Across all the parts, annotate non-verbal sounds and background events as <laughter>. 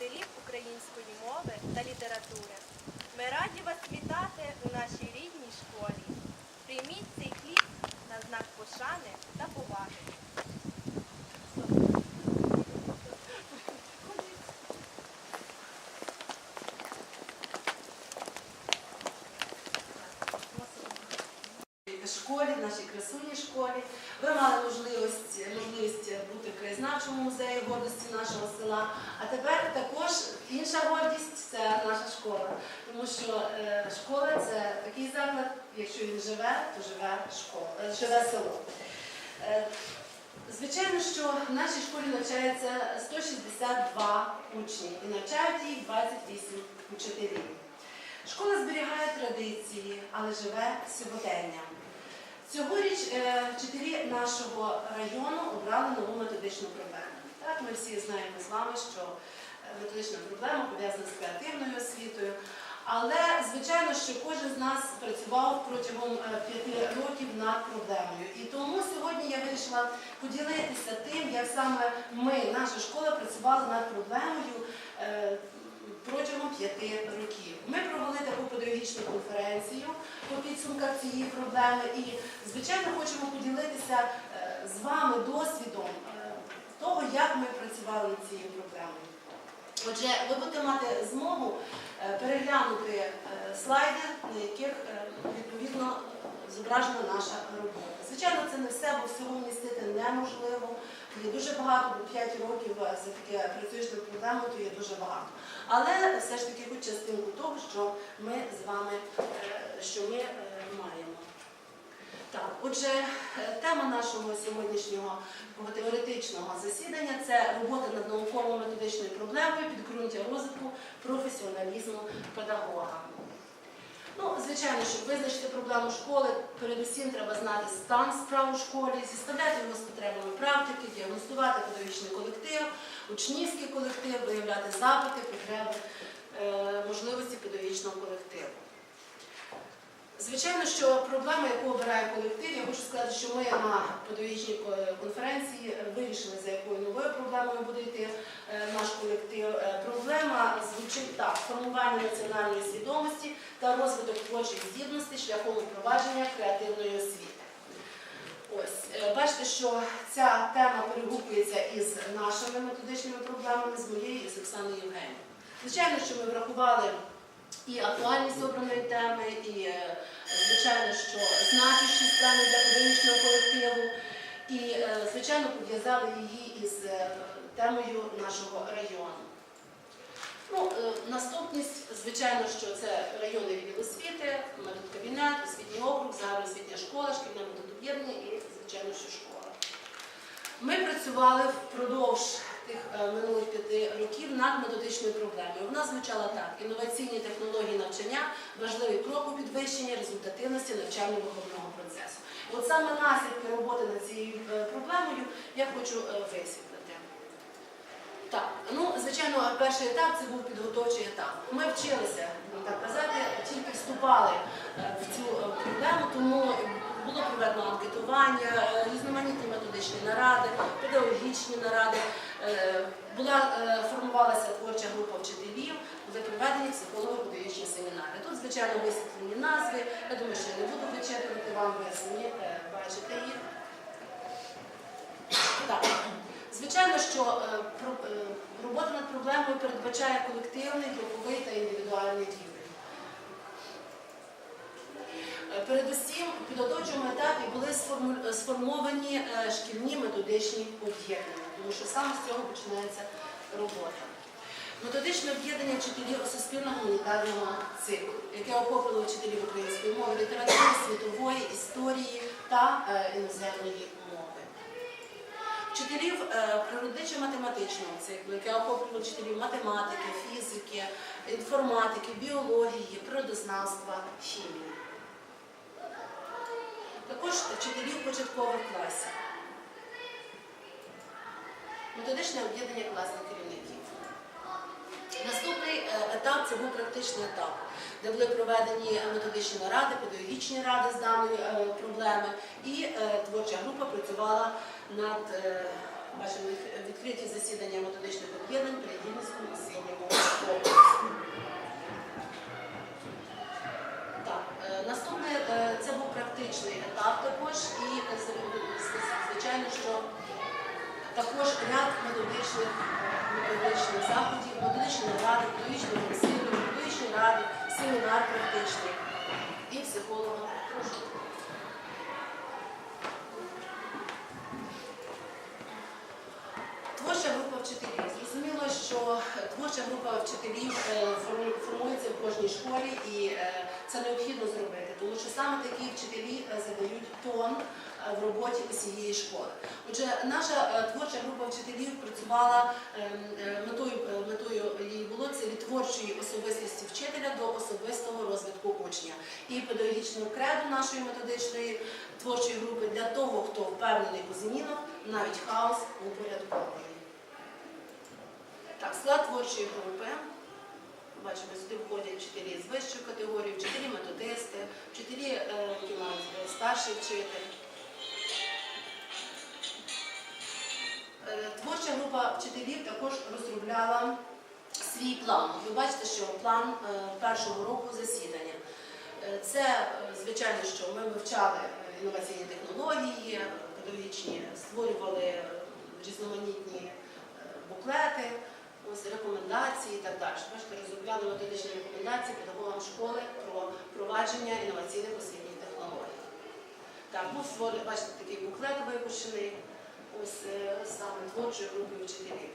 вчителів української мови та літератури. Ми раді школі, в нашій красуній школі. Ви мали можливість, можливість бути в краєзнавчому музеї гордості нашого села. А тепер також інша гордість це наша школа. Тому що е, школа це такий заклад, якщо він живе, то живе школа, е, живе село. Е, Звичайно, що в нашій школі навчається 162 учні і навчають їх 28 учителів. Школа зберігає традиції, але живе сьогоденням. Цьогоріч е, вчителі нашого району обрали нову методичну проблему. Так, ми всі знаємо з вами, що е, методична проблема пов'язана з креативною освітою. Але, звичайно, що кожен з нас працював протягом е, п'яти років над проблемою. І тому сьогодні я вирішила поділитися тим, як саме ми, наша школа, працювала над проблемою протягом п'яти років. Ми провели таку педагогічну конференцію по підсумках цієї проблеми і, звичайно, хочемо поділитися е, з вами досвідом е, того, як ми працювали над цією проблемою. Отже, ви будете мати змогу е, переглянути слайди, на яких відповідно зображена наша робота. Звичайно, це не все, бо всього вмістити неможливо. Є дуже багато, бо 5 років е, таке працюєш над проблемою, то є дуже багато. Але все ж таки хоч частинку того, що ми з вами е, що ми е, маємо. Так, отже, тема нашого сьогоднішнього теоретичного засідання це робота над науково-методичною проблемою підґрунтя розвитку професіоналізму педагога. Ну, звичайно, щоб визначити проблему школи, передусім треба знати стан справ у школі, зіставляти його з потребами практики, діагностувати педагогічний колектив, учнівський колектив, виявляти запити, потреби, е, можливості педагогічного колективу. Звичайно, що проблема, яку обирає колектив, я хочу сказати, що ми на педагогічній конференції вирішили, за якою новою проблемою буде йти е, наш колектив. Е, Проблема звучить так: формування національної свідомості та розвиток творчих здібностей шляхом впровадження креативної освіти. Ось, е, бачите, що ця тема перегукується із нашими методичними проблемами, з моєю і з Оксаною Євгенією. Звичайно, що ми врахували і актуальність обраної теми, і е, звичайно, що значущість теми для педагогічного колективу, і е, звичайно пов'язали її із е, темою нашого району. Ну, наступність, звичайно, що це районний відділ освіти, медкабінет, освітній округ, загальноосвітня школа, шкільне методоб'єднання і, звичайно, що школа. Ми працювали впродовж тих е, минулих п'яти років над методичною проблемою. Вона звучала так: інноваційні технології навчання важливий крок у підвищенні результативності навчально-виховного процесу. От саме наслідки роботи над цією е, проблемою я хочу е, висвітлити. Так, ну звичайно, перший етап це був підготовчий етап. Ми вчилися, так казати, тільки вступали в цю проблему, тому було проведено анкетування, е, різноманітні методичні наради, педагогічні наради. Е, Була е, формувалася творча група вчителів, були проведені психолого-педагогічні семінари. Тут, звичайно, висвітлені назви. Я думаю, що я не буду вичитувати вам, ви самі е, бачите їх. Так. Звичайно, що робота над проблемою передбачає колективний, груповий та індивідуальний рівень. Е, Передусім, у підготовчому етапі були сформовані е, шкільні методичні об'єднання, тому що саме з цього починається робота. Методичне об'єднання вчителів суспільно-гуманітарного циклу, яке охопило вчителів української мови, літератури, світової, історії та е, іноземної мови. Вчителів е, природничо-математичного циклу, яке охоплювало вчителів математики, фізики, інформатики, біології, природознавства, хімії. Також вчителів початкових класів. Методичне об'єднання класних керівників. Наступний е, етап це був практичний етап, де були проведені методичні наради, педагогічні ради з даної е, проблеми, і е, творча група працювала над бачимо, відкриті засідання методичних об'єднань при Рівненському освітньому окрузі. Так, наступний е, це був практичний етап також, і е, з- з- звичайно звичайно, що також ряд методичних, е, методичних заходів, методичної ради, педагогічного консилію, методичної ради, семінар практичний і психолога. Прошу. Творча група вчителів. Зрозуміло, що творча група вчителів е, формується в кожній школі, і е, це необхідно зробити, тому що саме такі вчителі задають тон в роботі усієї школи. Отже, наша е, творча група вчителів працювала ем, е, метою, е, метою її було це від творчої особистості вчителя до особистого розвитку учня. І педагогічного креду нашої методичної творчої групи для того, хто впевнений у змінах, навіть хаос упорядкований. Так, склад творчої групи. Бачимо, сюди входять вчителі з вищої категорії, вчителі методисти, вчителі, е, е, старший вчитель. Творча група вчителів також розробляла свій план. Ви бачите, що план е, першого року засідання. Е, Це, е, звичайно, що ми вивчали е, інноваційні технології, е, педагогічні, створювали е, різноманітні е, буклети, ось рекомендації і так далі. Бачите, розробляли методичні рекомендації педагогам школи про впровадження інноваційних освітніх технологій. Так, був створений, бачите, такий буклет випущений е, саме творчою групою вчителів.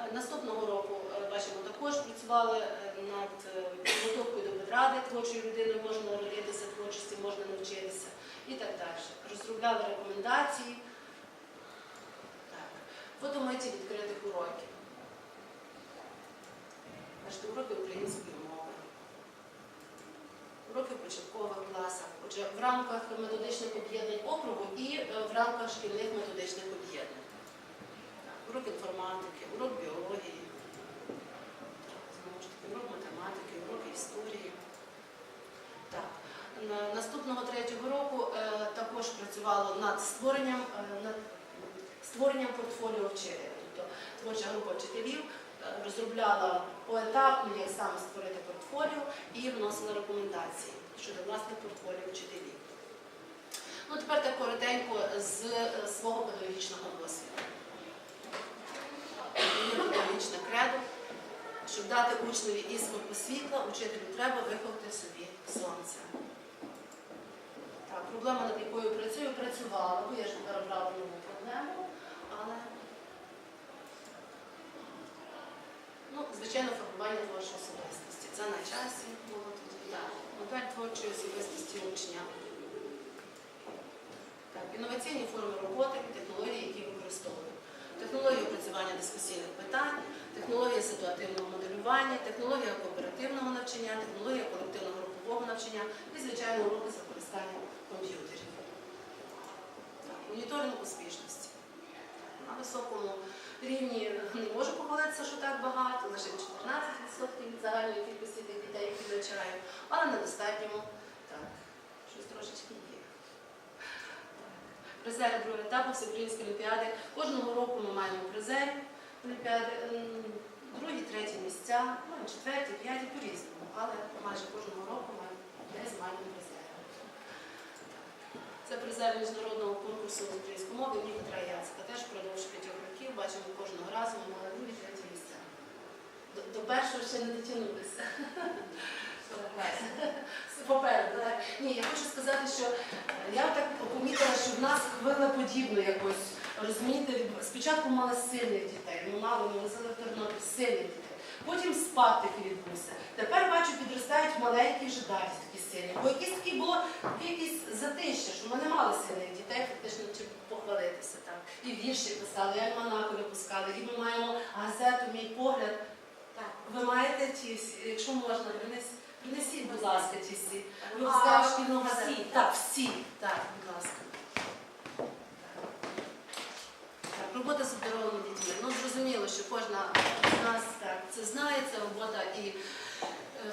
Е, Наступного року е, бачимо, також працювали е, над підготовкою до педради творчою людиною можна народитися, творчості можна навчитися і так далі. Розробляли рекомендації. Так. Фотомиті відкритих уроків. Бачите, уроки української мови. Уроки в початкових класах. Отже, в рамках методичних об'єднань в рамках шкільних методичних об'єднань. Урок інформатики, урок біології, урок математики, уроки історії. Так. Наступного третього року е, також працювало над створенням, е, над створенням портфоліо вчителя. Тобто творча група вчителів е, розробляла поетапно, як саме створити портфоліо і вносила рекомендації щодо власних портфоліо вчителів. Ну, тепер так коротенько з е, свого педагогічного досвіду. Педагогічне кредо. Щоб дати учневі іскорку світла, учителю треба виховати собі сонце. Так, проблема, над якою працюю, працювала, бо я ж тепер обрала нову проблему, але ну, звичайно, формування творчої особистості. Це на часі було тоді. Модель творчої особистості учня. Інноваційні форми роботи, технології, які використовують. Технологія опрацювання дискусійних питань, технологія ситуативного моделювання, технологія кооперативного навчання, технологія колективного групового навчання і, звичайно, уроки з використанням комп'ютерів. Моніторинг успішності. На високому рівні не можу похвалитися, що так багато, лише 14% від загальної кількості тих дітей, які навчають, але на достатньому так, щось трошечки є. Призери другого етапу Всеукраїнської олімпіади. Кожного року ми маємо призерів олімпіади, другі, треті місця, ну, четверті, п'яті по-різному, але майже кожного року ми десь маємо призери. Це призер міжнародного конкурсу з української мови імені Петра Теж впродовж п'ятьох років бачимо кожного разу ми мали другі, треті місця. До першого ще не дотягнулися. Попереду, так? Ні, я хочу сказати, що е, я так помітила, що в нас хвиля подібно якось. Розумієте, спочатку мали сильних дітей, ми мали, ми носили в Тернопіль сильних дітей. Потім спад такий відбувся. Тепер бачу, підростають маленькі вже далі такі сильні. Бо якісь такі було таке якесь затище, що ми не мали сильних дітей, фактично чим похвалитися так. І вірші писали, і альманахи випускали, і ми маємо газету, мій погляд. Так, ви маєте ті якщо можна, принесіть, принесіть, будь ласка, ті всі. Ви А, всі, так? Всі. Так, будь ласка. Так, робота з здоровими дітьми. Ну, зрозуміло, що кожна з нас так, це знає, це робота і е,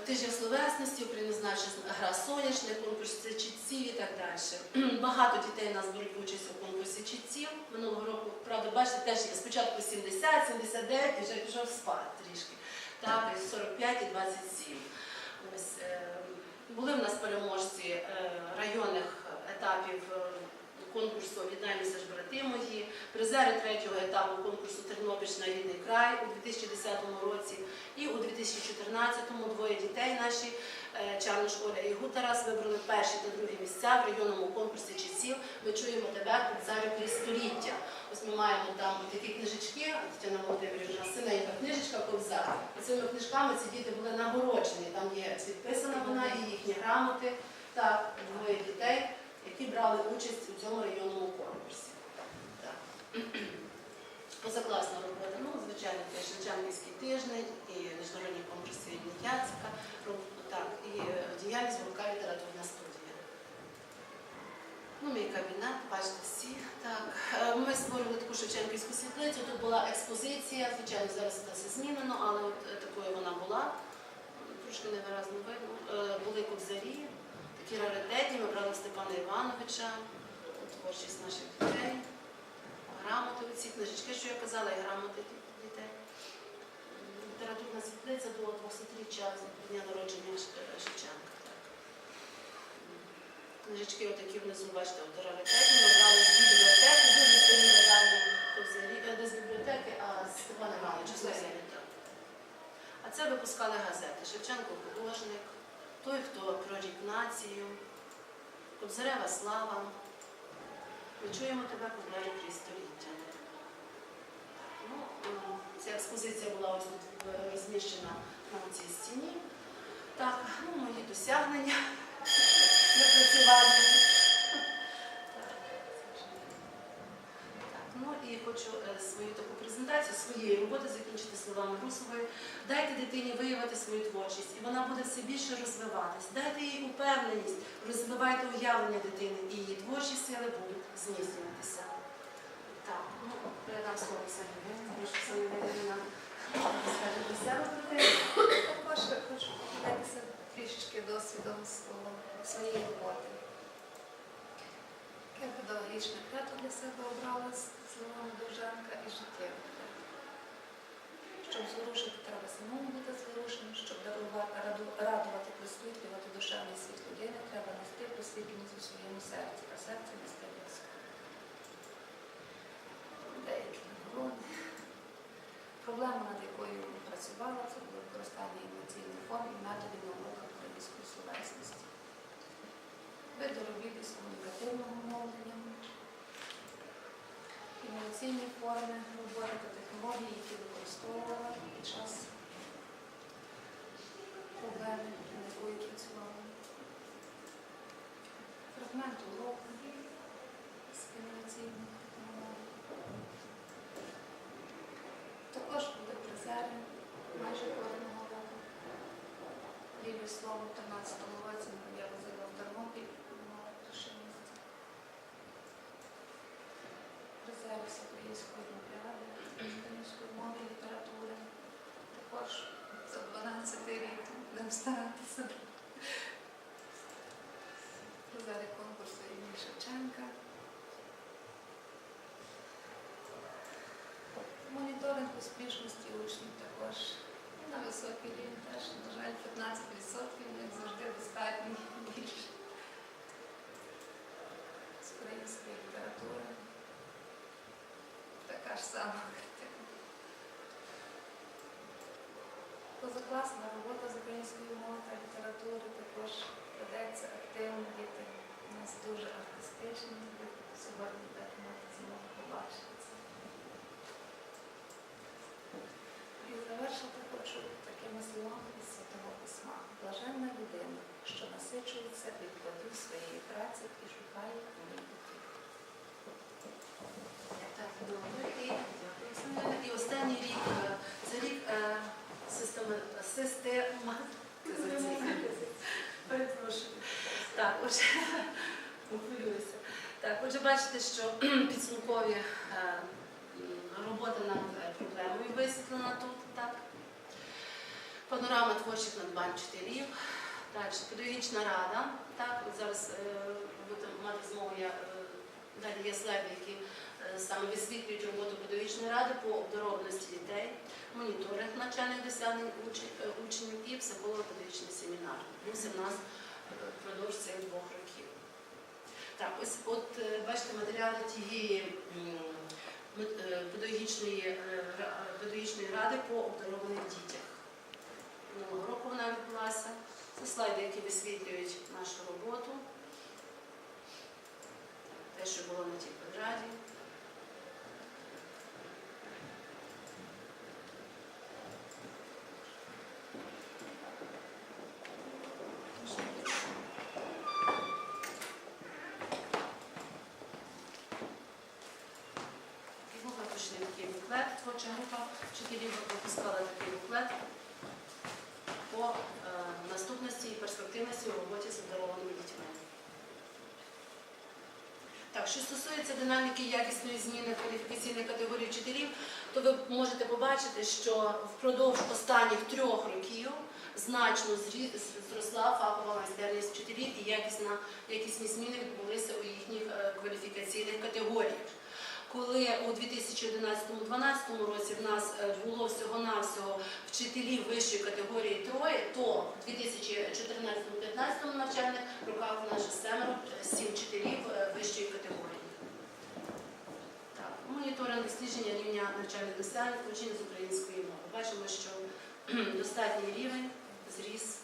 тиждень словесності, українознавча гра соняшник, конкурс це чітців і так далі. <clears throat> Багато дітей у нас беруть участь у конкурсі чітців. Минулого року, правда, бачите, теж є спочатку 70, 79 і вже пішов спад трішки. Так, і 45 і 27. Ось, е, були в нас переможці е, районних етапів е, конкурсу Об'єднаємося ж брати мої, призери третього етапу конкурсу Тернопільщина рідний край у 2010 році. І у 2014-му двоє дітей наші е, Чарнош Оля і Гутарас вибрали перші та другі місця в районному конкурсі часів. Ми чуємо тебе зараз крізь століття. Ось ми маємо там такі книжечки, Тетяна Володимирівна, синенька книжечка ковза. І цими книжками ці діти були нагороджені. Там є підписана вона і їхні грамоти. Так, двоє дітей, які брали участь у цьому районному конкурсі. Так. <clears throat> Позакласна робота. Ну, звичайно, це Шевченківський тиждень і міжнародні конкурси. Роб- Так, і е, діяльність гуртка літературна студія. Ну, мій кабінет, бачите всі. Так, е, ми створили таку Шевченківську світлицю. Тут була експозиція, звичайно, зараз це все змінено, але от е, такою вона була. Трошки невиразно видно. Були кобзарі, такі раритеті. Ми брали Степана Івановича, творчість наших дітей, грамоти, ці книжечки, що я казала, і грамоти світлиця до 200-річчя з дня народження Шевченка. Книжечки отакі внизу, бачите, от. Ми брали з бібліотеки, дуже сильні видання е, не з бібліотеки, а з Степана Івановича. з музею. А це випускали газети. Шевченко художник, той, хто прорік націю, Кобзарева слава. Ми чуємо тебе кобзарі крізь століття. Ну, ця експозиція була ось тут е, розміщена на цій стіні. Так, ну, мої досягнення <laughs> напрацювання. Так, ну і хочу е, свою таку презентацію своєї роботи закінчити словами Русової. Дайте дитині виявити свою творчість, і вона буде все більше розвиватись. Дайте їй упевненість, розвивайте уявлення дитини, і її творчі сили будуть зміцнюватися. Ну, слово. Прошу Сані Валеріна розкаже про себе про. Також хочу поділитися трішечки досвідом своєї роботи. Я педагогічне кредо для себе обрала з словами Довженка і життєве кредо. Щоб зворушити, треба самому бути зворушеним, щоб дарувати, раду- радувати, просвітлювати душевний світ людини, треба нести просвітленість у своєму серці, а серце нести близько. Деякі нагороди. Проблема, над якою працювала, це було використання емоційних форм і методів на уроках української словесності. Види робіт із комунікативного мовлення, емоційні форми роботи та технології, які використовувала під час проблеми, над якою працювала. Фрагмент уроку з емоційних технологій. Також були призери майже кожного року. Ліві слово в 13 році я возила в Тернопіль на перше місце. Української мови і літератури. Також за 12 рік будемо старатися. Призери конкурсу імені Шевченка. Моніторинг успішності учнів також на високий рівень теж, на жаль, 15% як завжди достатньо більше. З української літератури. Така ж сама картина. Позакласна робота з української мови та літератури також ведеться активно. Діти у нас дуже артистичні. Сьогодні так мати змогу побачити. І завершити хочу такими словами із Святого Письма. Блаженна людина, що насичується від плодів своєї праці і шукає нових бутів. Так, добре. І останній рік е, це рік е, системи систематизації. <laughs> Перепрошую. Так, отже, <laughs> хвилююся. Так, отже, бачите, що <clears throat> підсумкові е, м, робота над е, проблемою висвітлена тут, так. Панорама творчих надбань вчителів. Далі педагогічна рада. Так, от зараз е, будете мати змогу я е, далі є слайди, які е, саме висвітлюють роботу педагогічної ради по обдарованості дітей, моніторинг навчальних досягнень е, учнів і психолого-педагогічний семінар. Відбувся в нас е, впродовж цих двох років. Так, ось от бачите матеріали тієї педагогічної, педагогічної ради по обдарованих дітях. Минулого року вона відбулася. Це слайди, які висвітлюють нашу роботу. Що було на тій квадраті. І був випущений такий буклет, творча група вчителів випускала такий буклет по е, наступності і перспективності у роботі з обдарованими дітьми. Так, що стосується динаміки якісної зміни кваліфікаційних категорій вчителів, то ви можете побачити, що впродовж останніх трьох років значно зросла фахова майстерність вчителів і якісна, якісні зміни відбулися у їхніх е, кваліфікаційних категоріях. Коли у 2011-2012 році в нас е, було всього-навсього вчителів вищої категорії троє, то в 2014-2015 навчальних роках у нас семеро, сім вчителів е, вищої категорії. Так, моніторинг дослідження рівня навчальних досягнень учнів з української мови. Бачимо, що достатній рівень зріс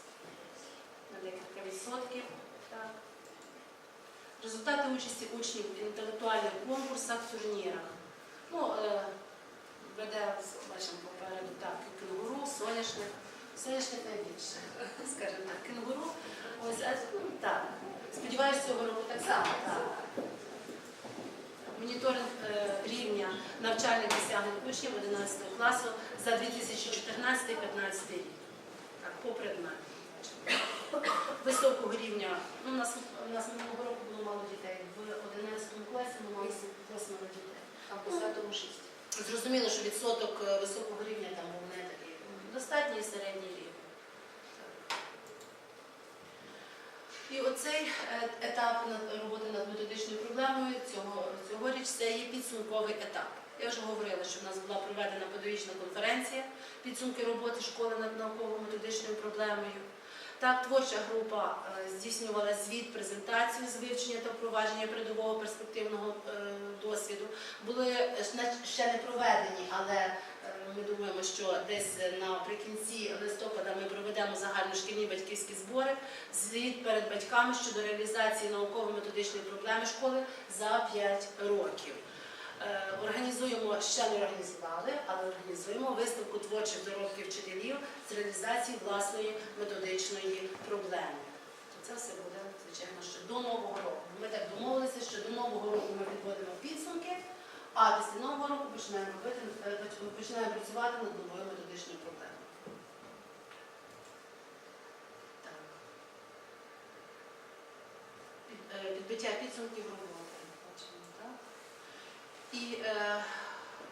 на декілька відсотків. Так. Результати участі учнів в інтелектуальних конкурсах, турнірах. Ну, е, веде, бачимо попереду, так, кенгуру, соняшник. Соняшник найбільше, <laughs> скажімо так, кенгуру. Ось, а, ну, так. Сподіваюся, цього року так само. Так. Моніторинг е, рівня навчальних досягнень учнів 11 класу за 2014-2015 рік. Так, по предмету. <laughs> Високого рівня. Ну, у нас, у нас минулого року було мало дітей. В 11 класі ми мали 8 дітей. А по тому 6. Зрозуміло, що відсоток е, високого рівня там був не такий. Достатній і середній рівень. І оцей е, етап роботи над методичною проблемою цього, цьогоріч це є підсумковий етап. Я вже говорила, що в нас була проведена педагогічна конференція підсумки роботи школи над науково-методичною проблемою. Так, творча група е, здійснювала звіт, презентацію з вивчення та впровадження передового перспективного е, досвіду. Були е, ще- не проведені, але ми думаємо, що десь наприкінці листопада ми проведемо загальношкільні батьківські збори, звіт перед батьками щодо реалізації науково-методичної проблеми школи за 5 років. Е, Організуємо, ще не організували, але організуємо виставку творчих доробків вчителів з реалізації власної методичної проблеми. Це все буде, звичайно, що до Нового року. Ми так домовилися, що до Нового року ми підводимо підсумки, а після Нового року починаємо робити, е, починаємо працювати над новою методичною проблемою. Е, Підбиття підсумків роботи. І е,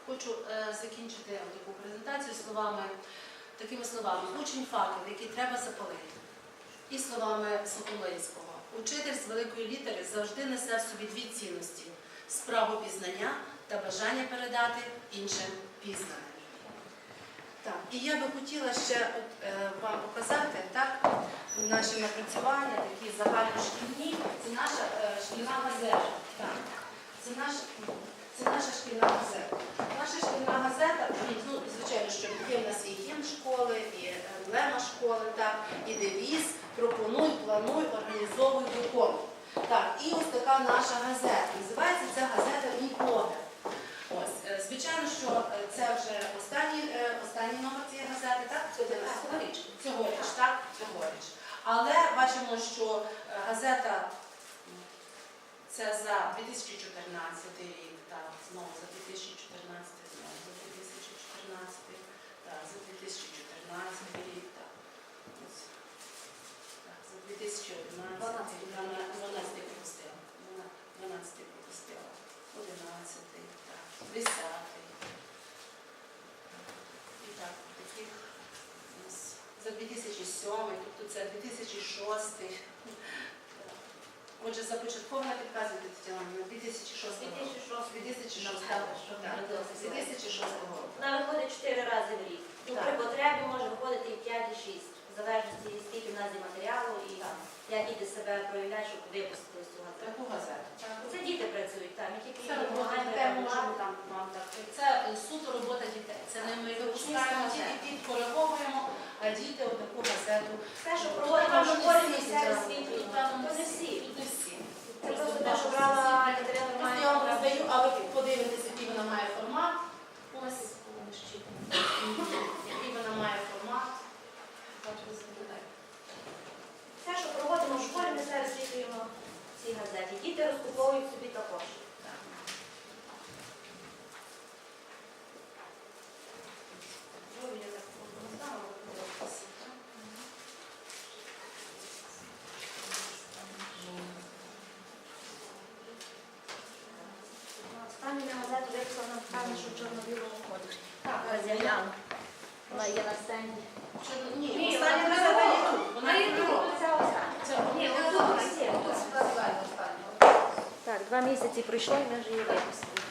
хочу е, закінчити таку презентацію словами, такими словами. Учень факел, який треба запалити. І словами Соколинського. Учитель з великої літери завжди несе в собі дві цінності справу пізнання та бажання передати іншим пізнане. Так, і я би хотіла ще от, е, вам показати так, наші напрацювання, такі загальношкільні. Це наша е, шкільна газета. Так. Це наш це наша шкільна газета. Наша шкільна газета, ну, звичайно, що є в нас і гімн школи, і емблема школи, так, і девіз пропонуй, плануй, організовуй, виконуй. Так, і ось така наша газета. Називається ця газета Мій погляд. Ось, е, звичайно, що е, це вже останній, е, останній номер цієї газети, так? Цьогоріч. Цьогоріч, так? Цьогоріч. Але бачимо, що е, газета це за 2014 рік, знову за 2014, знову за 2014, так, за 2014 рік, так. Ось. Так, за 2011, 12, 12 пропустила, 12 пропустила, 11, так, 10. І так, таких за 2007, тобто це 2006. Отже, започаткована підказуєте Тетяна, на 2006 року. 2006. 2006 року. що Так, народилася. 2006 року. Вона виходить 4 рази в рік. Ну, При потребі може виходити і 5, і 6, в залежності від скільки в нас є матеріалу і як діти себе проявляють, щоб випустити з цього газету. діти працюють. Так, chicken. Так, Вона є на стенді. Ні, остання вона газета є тут. тут. Вона є тут. тут. Ні, вона тут. ось є, отут складає останнього. Так, два місяці пройшло і ми вже її випустили.